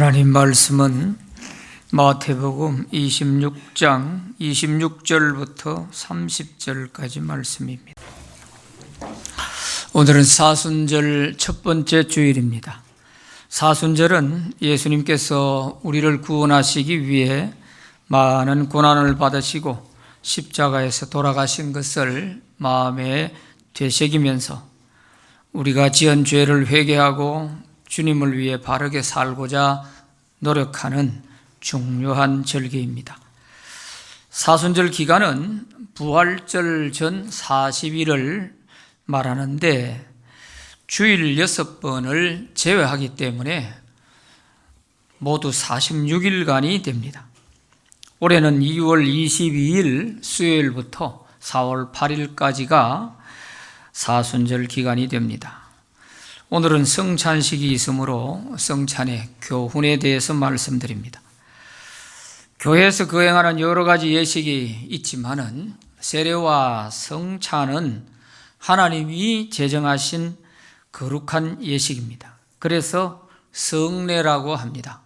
하나님 말씀은 마태복음 26장 26절부터 30절까지 말씀입니다. 오늘은 사순절 첫 번째 주일입니다. 사순절은 예수님께서 우리를 구원하시기 위해 많은 고난을 받으시고 십자가에서 돌아가신 것을 마음에 되새기면서 우리가 지은 죄를 회개하고 주님을 위해 바르게 살고자 노력하는 중요한 절기입니다. 사순절 기간은 부활절 전 40일을 말하는데 주일 6번을 제외하기 때문에 모두 46일간이 됩니다. 올해는 2월 22일 수요일부터 4월 8일까지가 사순절 기간이 됩니다. 오늘은 성찬식이 있으므로 성찬의 교훈에 대해서 말씀드립니다. 교회에서 거행하는 여러 가지 예식이 있지만은 세례와 성찬은 하나님이 제정하신 거룩한 예식입니다. 그래서 성례라고 합니다.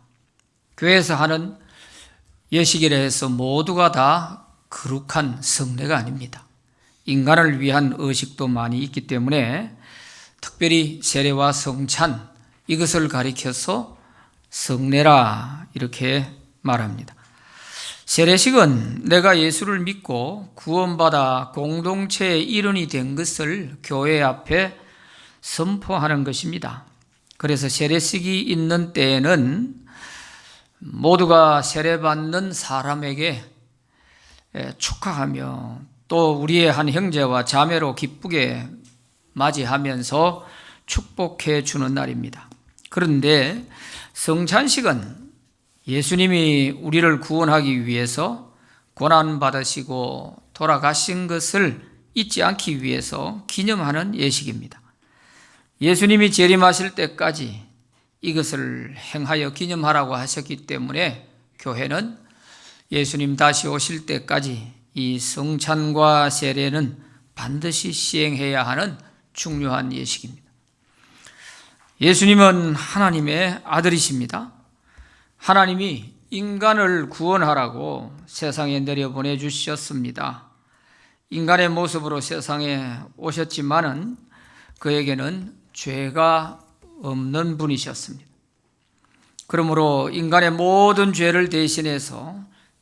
교회에서 하는 예식이라 해서 모두가 다 거룩한 성례가 아닙니다. 인간을 위한 의식도 많이 있기 때문에 특별히 세례와 성찬 이것을 가리켜서 성례라 이렇게 말합니다. 세례식은 내가 예수를 믿고 구원받아 공동체의 일원이 된 것을 교회 앞에 선포하는 것입니다. 그래서 세례식이 있는 때에는 모두가 세례받는 사람에게 축하하며 또 우리의 한 형제와 자매로 기쁘게 맞이하면서 축복해 주는 날입니다. 그런데 성찬식은 예수님이 우리를 구원하기 위해서 고난 받으시고 돌아가신 것을 잊지 않기 위해서 기념하는 예식입니다. 예수님이 재림하실 때까지 이것을 행하여 기념하라고 하셨기 때문에 교회는 예수님 다시 오실 때까지 이 성찬과 세례는 반드시 시행해야 하는 중요한 예식입니다. 예수님은 하나님의 아들이십니다. 하나님이 인간을 구원하라고 세상에 내려보내 주셨습니다. 인간의 모습으로 세상에 오셨지만은 그에게는 죄가 없는 분이셨습니다. 그러므로 인간의 모든 죄를 대신해서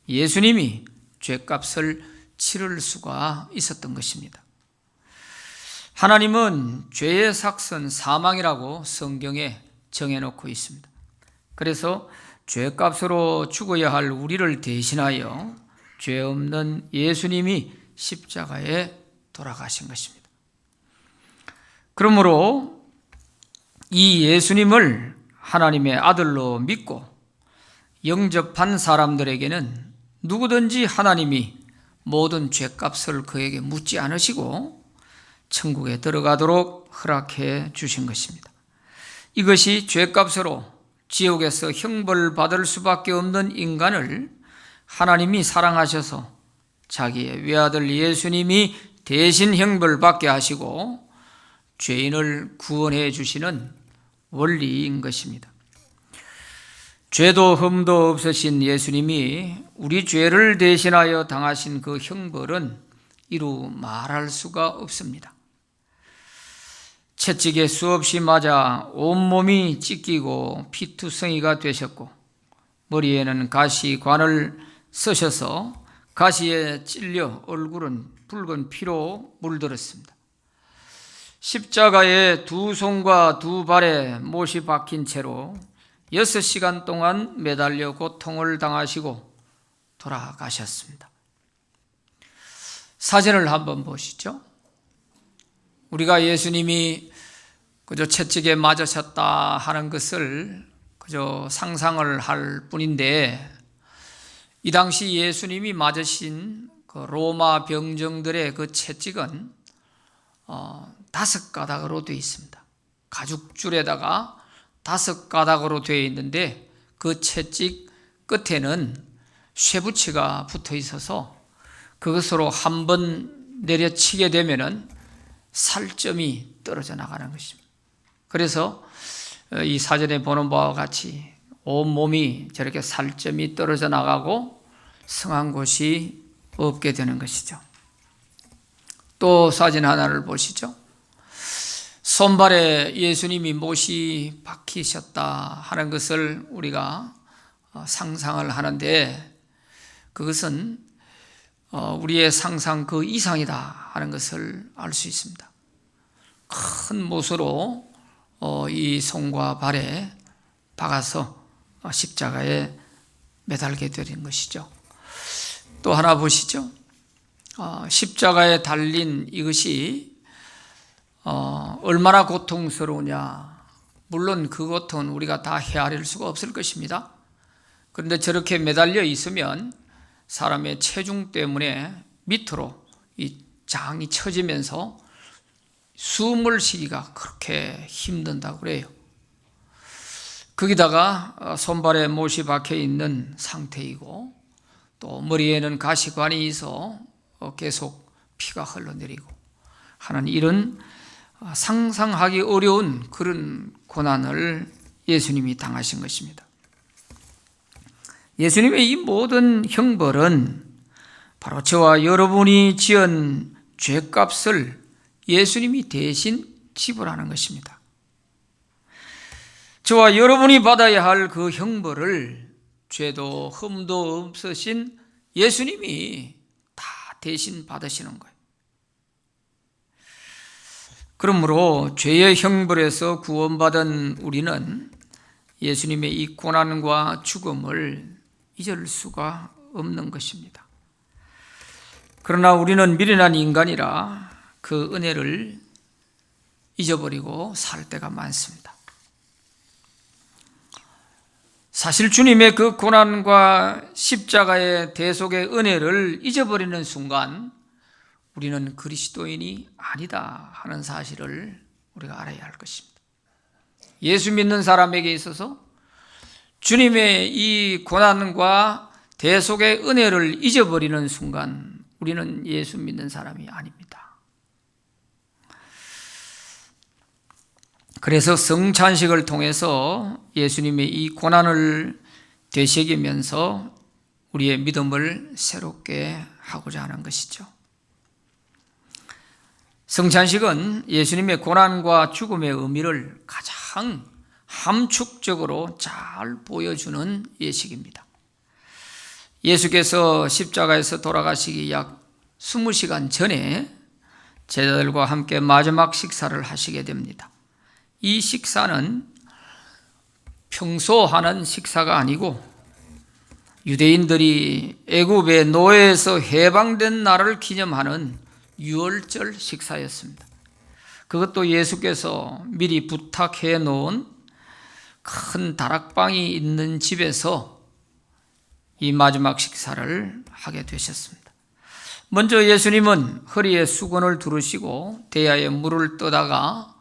예수님이 죄값을 치를 수가 있었던 것입니다. 하나님은 죄의 삭선 사망이라고 성경에 정해놓고 있습니다. 그래서 죄값으로 죽어야 할 우리를 대신하여 죄 없는 예수님이 십자가에 돌아가신 것입니다. 그러므로 이 예수님을 하나님의 아들로 믿고 영접한 사람들에게는 누구든지 하나님이 모든 죄값을 그에게 묻지 않으시고 천국에 들어가도록 허락해 주신 것입니다. 이것이 죄값으로 지옥에서 형벌 받을 수밖에 없는 인간을 하나님이 사랑하셔서 자기의 외아들 예수님이 대신 형벌 받게 하시고 죄인을 구원해 주시는 원리인 것입니다. 죄도 흠도 없으신 예수님이 우리 죄를 대신하여 당하신 그 형벌은 이루 말할 수가 없습니다. 채찍에 수없이 맞아 온몸이 찢기고 피투성이가 되셨고 머리에는 가시 관을 쓰셔서 가시에 찔려 얼굴은 붉은 피로 물들었습니다. 십자가에 두 손과 두 발에 못이 박힌 채로 여섯 시간 동안 매달려 고통을 당하시고 돌아가셨습니다. 사진을 한번 보시죠. 우리가 예수님이 그저 채찍에 맞으셨다 하는 것을 그저 상상을 할 뿐인데 이 당시 예수님이 맞으신 그 로마 병정들의 그 채찍은 어, 다섯 가닥으로 되어 있습니다. 가죽줄에다가 다섯 가닥으로 되어 있는데 그 채찍 끝에는 쇠붙이가 붙어 있어서 그것으로 한 번 내려치게 되면은 살점이 떨어져 나가는 것입니다. 그래서 어, 이 사전에 보는 바와 같이 온 몸이 저렇게 살점이 떨어져 나가고 성한 곳이 없게 되는 것이죠. 또 사진 하나를 보시죠. 손발에 예수님이 못이 박히셨다 하는 것을 우리가 어, 상상을 하는데 그것은 어, 우리의 상상 그 이상이다 하는 것을 알 수 있습니다. 큰 못으로 어, 이 손과 발에 박아서 십자가에 매달게 되는 것이죠. 또 하나 보시죠. 십자가에 달린 이것이 얼마나 고통스러우냐. 물론 그 고통은 우리가 다 헤아릴 수가 없을 것입니다. 그런데 저렇게 매달려 있으면 사람의 체중 때문에 밑으로 이 장이 처지면서 숨을 쉬기가 그렇게 힘든다고 그래요. 거기다가 어, 손발에 못이 박혀 있는 상태이고 또 머리에는 가시관이 있어 어, 계속 피가 흘러내리고 하는 이런 어, 상상하기 어려운 그런 고난을 예수님이 당하신 것입니다. 예수님의 이 모든 형벌은 바로 저와 여러분이 지은 죄값을 예수님이 대신 지불하는 것입니다. 저와 여러분이 받아야 할 그 형벌을 죄도 흠도 없으신 예수님이 다 대신 받으시는 거예요. 그러므로 죄의 형벌에서 구원받은 우리는 예수님의 이 고난과 죽음을 잊을 수가 없는 것입니다. 그러나 우리는 미련한 인간이라 그 은혜를 잊어버리고 살 때가 많습니다. 사실 주님의 그 고난과 십자가의 대속의 은혜를 잊어버리는 순간 우리는 그리스도인이 아니다 하는 사실을 우리가 알아야 할 것입니다. 예수 믿는 사람에게 있어서 주님의 이 고난과 대속의 은혜를 잊어버리는 순간 우리는 예수 믿는 사람이 아닙니다. 그래서 성찬식을 통해서 예수님의 이 고난을 되새기면서 우리의 믿음을 새롭게 하고자 하는 것이죠. 성찬식은 예수님의 고난과 죽음의 의미를 가장 함축적으로 잘 보여주는 예식입니다. 예수께서 십자가에서 돌아가시기 약 20시간 전에 제자들과 함께 마지막 식사를 하시게 됩니다. 이 식사는 평소 하는 식사가 아니고 유대인들이 애굽의 노예에서 해방된 날을 기념하는 유월절 식사였습니다. 그것도 예수께서 미리 부탁해 놓은 큰 다락방이 있는 집에서 이 마지막 식사를 하게 되셨습니다. 먼저 예수님은 허리에 수건을 두르시고 대야에 물을 떠다가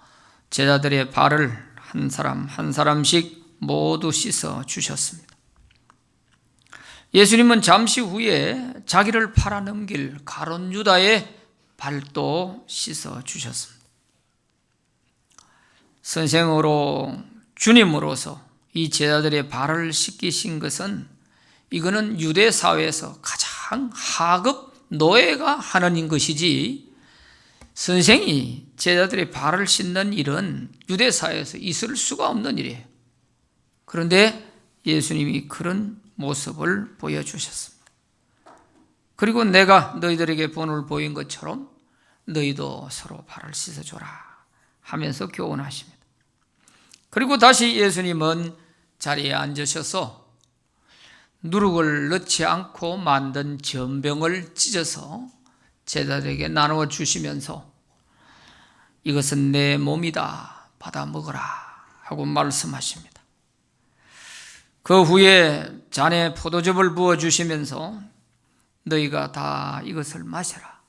제자들의 발을 한 사람 한 사람씩 모두 씻어 주셨습니다. 예수님은 잠시 후에 자기를 팔아넘길 가론 유다의 발도 씻어 주셨습니다. 선생으로 주님으로서 이 제자들의 발을 씻기신 것은 이거는 유대 사회에서 가장 하급 노예가 하는 것이지 선생이 제자들의 발을 씻는 일은 유대 사회에서 있을 수가 없는 일이에요. 그런데 예수님이 그런 모습을 보여주셨습니다. 그리고 내가 너희들에게 본을 보인 것처럼 너희도 서로 발을 씻어줘라 하면서 교훈하십니다. 그리고 다시 예수님은 자리에 앉으셔서 누룩을 넣지 않고 만든 전병을 찢어서 제자들에게 나누어 주시면서 이것은 내 몸이다. 받아 먹어라. 하고 말씀하십니다. 그 후에 잔에 포도즙을 부어 주시면서 너희가 다 이것을 마셔라.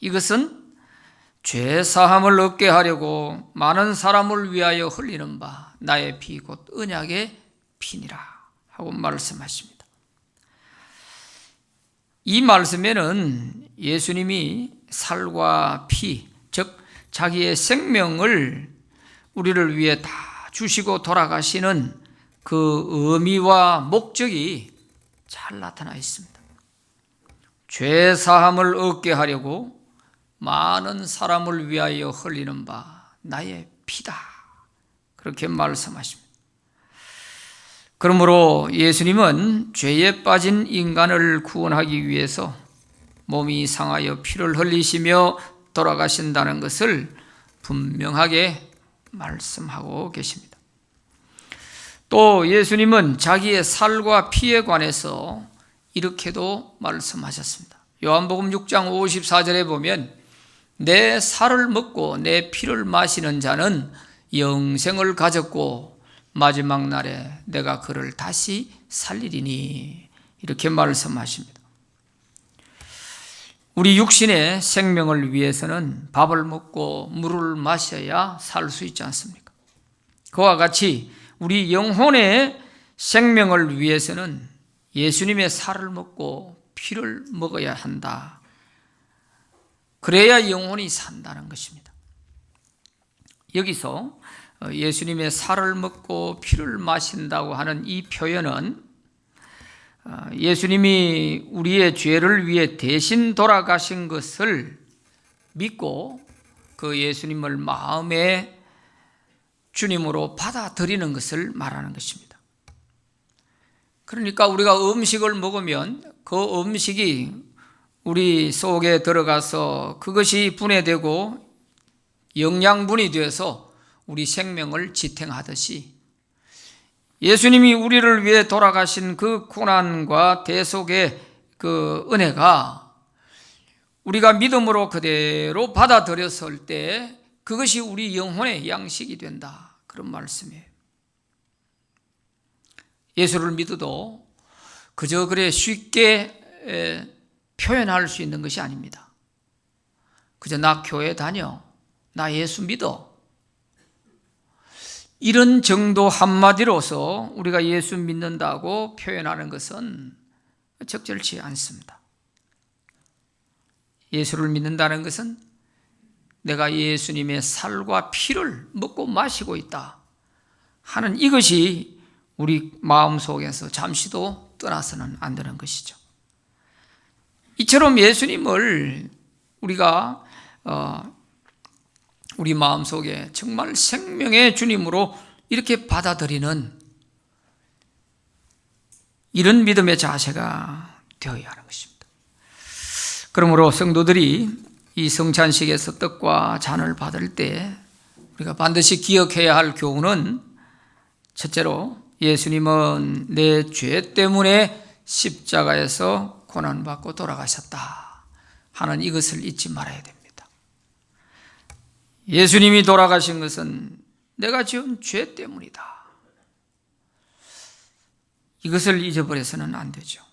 이것은 죄 사함을 얻게 하려고 많은 사람을 위하여 흘리는 바 나의 피 곧 언약의 피니라 하고 말씀하십니다. 이 말씀에는 예수님이 살과 피, 즉 자기의 생명을 우리를 위해 다 주시고 돌아가시는 그 의미와 목적이 잘 나타나 있습니다. 죄 사함을 얻게 하려고 많은 사람을 위하여 흘리는 바 나의 피다. 그렇게 말씀하십니다. 그러므로 예수님은 죄에 빠진 인간을 구원하기 위해서 몸이 상하여 피를 흘리시며 돌아가신다는 것을 분명하게 말씀하고 계십니다. 또 예수님은 자기의 살과 피에 관해서 이렇게도 말씀하셨습니다. 요한복음 6장 54절에 보면 내 살을 먹고 내 피를 마시는 자는 영생을 가졌고 마지막 날에 내가 그를 다시 살리리니 이렇게 말씀하십니다. 우리 육신의 생명을 위해서는 밥을 먹고 물을 마셔야 살 수 있지 않습니까? 그와 같이 우리 영혼의 생명을 위해서는 예수님의 살을 먹고 피를 먹어야 한다. 그래야 영혼이 산다는 것입니다. 여기서 예수님의 살을 먹고 피를 마신다고 하는 이 표현은 예수님이 우리의 죄를 위해 대신 돌아가신 것을 믿고 그 예수님을 마음에 주님으로 받아들이는 것을 말하는 것입니다. 그러니까 우리가 음식을 먹으면 그 음식이 우리 속에 들어가서 그것이 분해되고 영양분이 되어서 우리 생명을 지탱하듯이 예수님이 우리를 위해 돌아가신 그 고난과 대속의 그 은혜가 우리가 믿음으로 그대로 받아들였을 때 그것이 우리 영혼의 양식이 된다. 그런 말씀이에요. 예수를 믿어도 그저 그래 쉽게 표현할 수 있는 것이 아닙니다. 그저 나 교회 다녀. 나 예수 믿어. 이런 정도 한마디로서 우리가 예수 믿는다고 표현하는 것은 적절치 않습니다. 예수를 믿는다는 것은 내가 예수님의 살과 피를 먹고 마시고 있다 하는 이것이 우리 마음 속에서 잠시도 떠나서는 안 되는 것이죠. 이처럼 예수님을 우리가 어, 우리 마음 속에 정말 생명의 주님으로 이렇게 받아들이는 이런 믿음의 자세가 되어야 하는 것입니다. 그러므로 성도들이 이 성찬식에서 떡과 잔을 받을 때 우리가 반드시 기억해야 할 교훈은 첫째로 예수님은 내 죄 때문에 십자가에서 고난받고 돌아가셨다 하는 이것을 잊지 말아야 됩니다. 예수님이 돌아가신 것은 내가 지은 죄 때문이다. 이것을 잊어버려서는 안 되죠.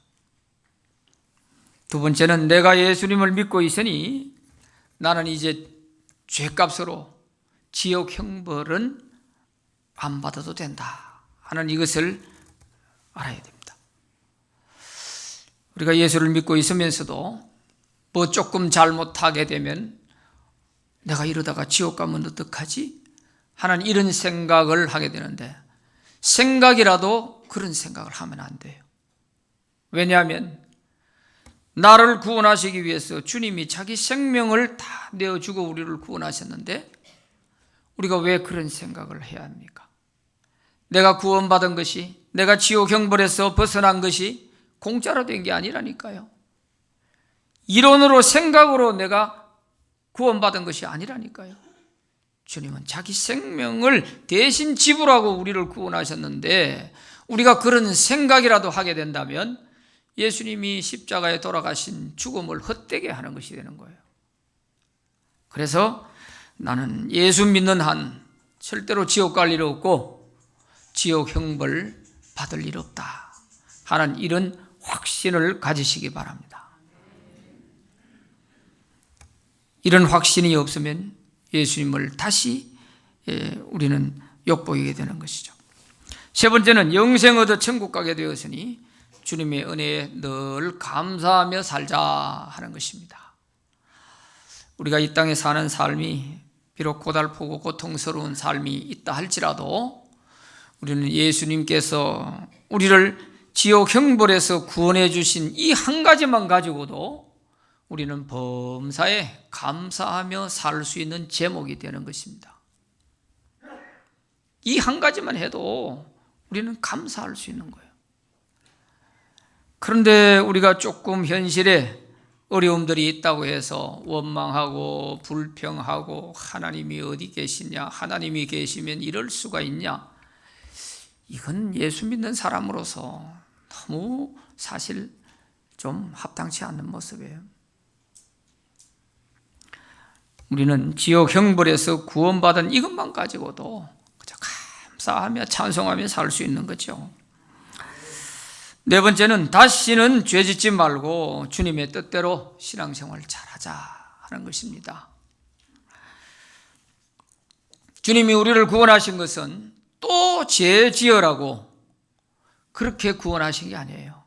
두 번째는 내가 예수님을 믿고 있으니 나는 이제 죄값으로 지옥 형벌은 안 받아도 된다 하는 이것을 알아야 됩니다. 우리가 예수를 믿고 있으면서도 뭐 조금 잘못하게 되면 내가 이러다가 지옥 가면 어떡하지? 하는 이런 생각을 하게 되는데 생각이라도 그런 생각을 하면 안 돼요. 왜냐하면 나를 구원하시기 위해서 주님이 자기 생명을 다 내어주고 우리를 구원하셨는데 우리가 왜 그런 생각을 해야 합니까? 내가 구원받은 것이 내가 지옥 형벌에서 벗어난 것이 공짜로 된 게 아니라니까요. 이론으로 생각으로 내가 구원받은 것이 아니라니까요. 주님은 자기 생명을 대신 지불하고 우리를 구원하셨는데 우리가 그런 생각이라도 하게 된다면 예수님이 십자가에 돌아가신 죽음을 헛되게 하는 것이 되는 거예요. 그래서 나는 예수 믿는 한 절대로 지옥 갈 일 없고 지옥 형벌 받을 일 없다 하는 이런 확신을 가지시기 바랍니다. 이런 확신이 없으면 예수님을 다시 예, 우리는 욕보이게 되는 것이죠. 세 번째는 영생 얻어 천국 가게 되었으니 주님의 은혜에 늘 감사하며 살자 하는 것입니다. 우리가 이 땅에 사는 삶이 비록 고달프고 고통스러운 삶이 있다 할지라도 우리는 예수님께서 우리를 지옥 형벌에서 구원해 주신 이 한 가지만 가지고도 우리는 범사에 감사하며 살 수 있는 제목이 되는 것입니다. 이 한 가지만 해도 우리는 감사할 수 있는 거예요. 그런데 우리가 조금 현실에 어려움들이 있다고 해서 원망하고 불평하고 하나님이 어디 계시냐, 하나님이 계시면 이럴 수가 있냐, 이건 예수 믿는 사람으로서 너무 사실 좀 합당치 않는 모습이에요. 우리는 지옥 형벌에서 구원받은 이것만 가지고도 그저 감사하며 찬송하며 살 수 있는 거죠. 네 번째는 다시는 죄 짓지 말고 주님의 뜻대로 신앙생활 잘하자 하는 것입니다. 주님이 우리를 구원하신 것은 또 죄 지으라고 그렇게 구원하신 게 아니에요.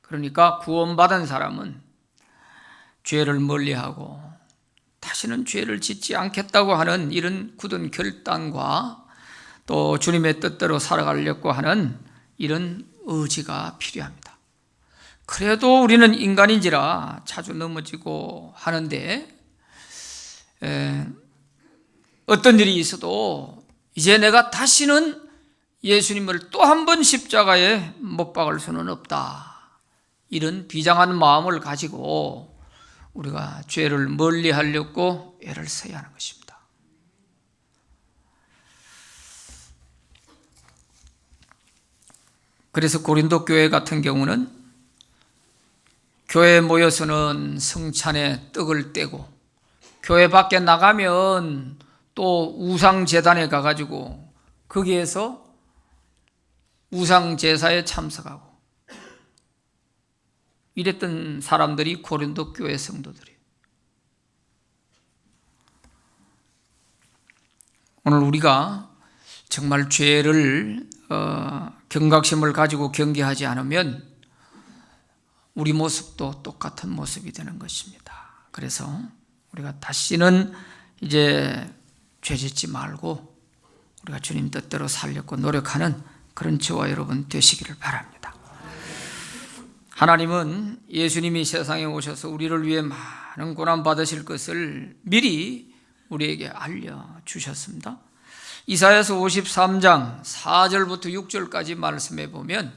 그러니까 구원받은 사람은 죄를 멀리하고 다시는 죄를 짓지 않겠다고 하는 이런 굳은 결단과 또 주님의 뜻대로 살아가려고 하는 이런 의지가 필요합니다. 그래도 우리는 인간인지라 자주 넘어지고 하는데 에, 어떤 일이 있어도 이제 내가 다시는 예수님을 또 한 번 십자가에 못 박을 수는 없다. 이런 비장한 마음을 가지고 우리가 죄를 멀리 하려고 애를 써야 하는 것입니다. 그래서 고린도 교회 같은 경우는 교회에 모여서는 성찬에 떡을 떼고 교회 밖에 나가면 또 우상 재단에 가가지고 거기에서 우상 제사에 참석하고 이랬던 사람들이 고린도 교회 성도들이에요. 오늘 우리가 정말 죄를 어, 경각심을 가지고 경계하지 않으면 우리 모습도 똑같은 모습이 되는 것입니다. 그래서 우리가 다시는 이제 죄짓지 말고 우리가 주님 뜻대로 살려고 노력하는 그런 저와 여러분 되시기를 바랍니다. 하나님은 예수님이 세상에 오셔서 우리를 위해 많은 고난 받으실 것을 미리 우리에게 알려 주셨습니다. 이사야서 53장 4절부터 6절까지 말씀해 보면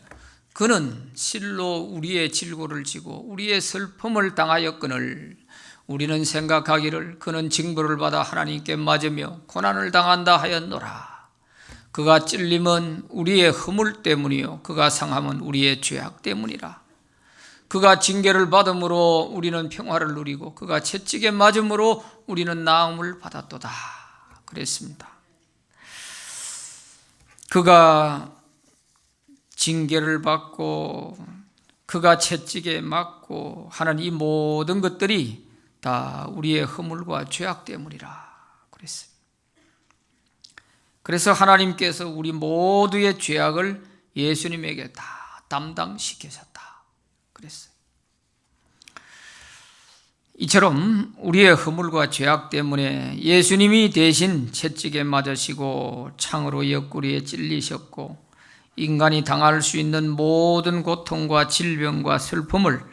그는 실로 우리의 질고를 지고 우리의 슬픔을 당하였거늘 우리는 생각하기를 그는 징벌을 받아 하나님께 맞으며 고난을 당한다 하였노라. 그가 찔림은 우리의 허물 때문이요 그가 상함은 우리의 죄악 때문이라. 그가 징계를 받음으로 우리는 평화를 누리고 그가 채찍에 맞음으로 우리는 나음을 받았도다. 그랬습니다. 그가 징계를 받고 그가 채찍에 맞고 하는 이 모든 것들이 다 우리의 허물과 죄악 때문이라 그랬어요. 그래서 하나님께서 우리 모두의 죄악을 예수님에게 다 담당시키셨다. 그랬어요. 이처럼 우리의 허물과 죄악 때문에 예수님이 대신 채찍에 맞으시고 창으로 옆구리에 찔리셨고 인간이 당할 수 있는 모든 고통과 질병과 슬픔을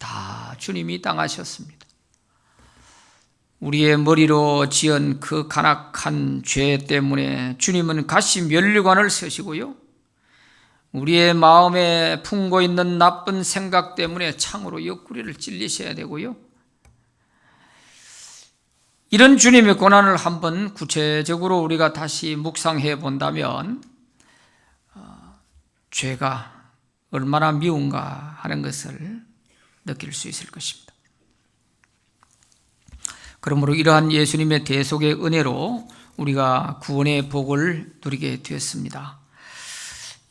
다 주님이 당하셨습니다. 우리의 머리로 지은 그 간악한 죄 때문에 주님은 가시 면류관을 쓰시고요. 우리의 마음에 품고 있는 나쁜 생각 때문에 창으로 옆구리를 찔리셔야 되고요. 이런 주님의 고난을 한번 구체적으로 우리가 다시 묵상해 본다면 어, 죄가 얼마나 미운가 하는 것을 느낄 수 있을 것입니다. 그러므로 이러한 예수님의 대속의 은혜로 우리가 구원의 복을 누리게 되었습니다.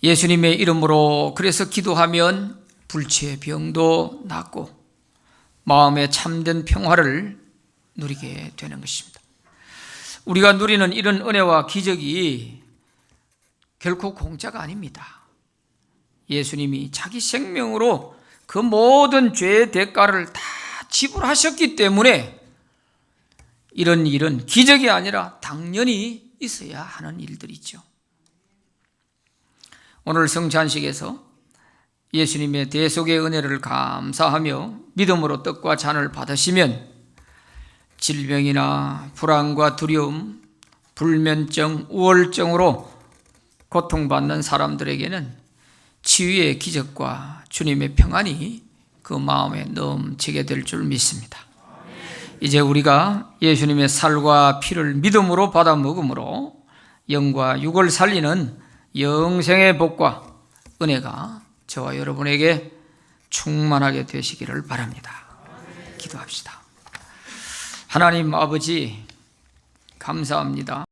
예수님의 이름으로 그래서 기도하면 불치의 병도 낫고 마음의 참된 평화를 누리게 되는 것입니다. 우리가 누리는 이런 은혜와 기적이 결코 공짜가 아닙니다. 예수님이 자기 생명으로 그 모든 죄의 대가를 다 지불하셨기 때문에 이런 일은 기적이 아니라 당연히 있어야 하는 일들이죠. 오늘 성찬식에서 예수님의 대속의 은혜를 감사하며 믿음으로 떡과 잔을 받으시면 질병이나 불안과 두려움, 불면증, 우월증으로 고통받는 사람들에게는 치유의 기적과 주님의 평안이 그 마음에 넘치게 될 줄 믿습니다. 이제 우리가 예수님의 살과 피를 믿음으로 받아 먹음으로 영과 육을 살리는 영생의 복과 은혜가 저와 여러분에게 충만하게 되시기를 바랍니다. 기도합시다. 하나님 아버지 감사합니다.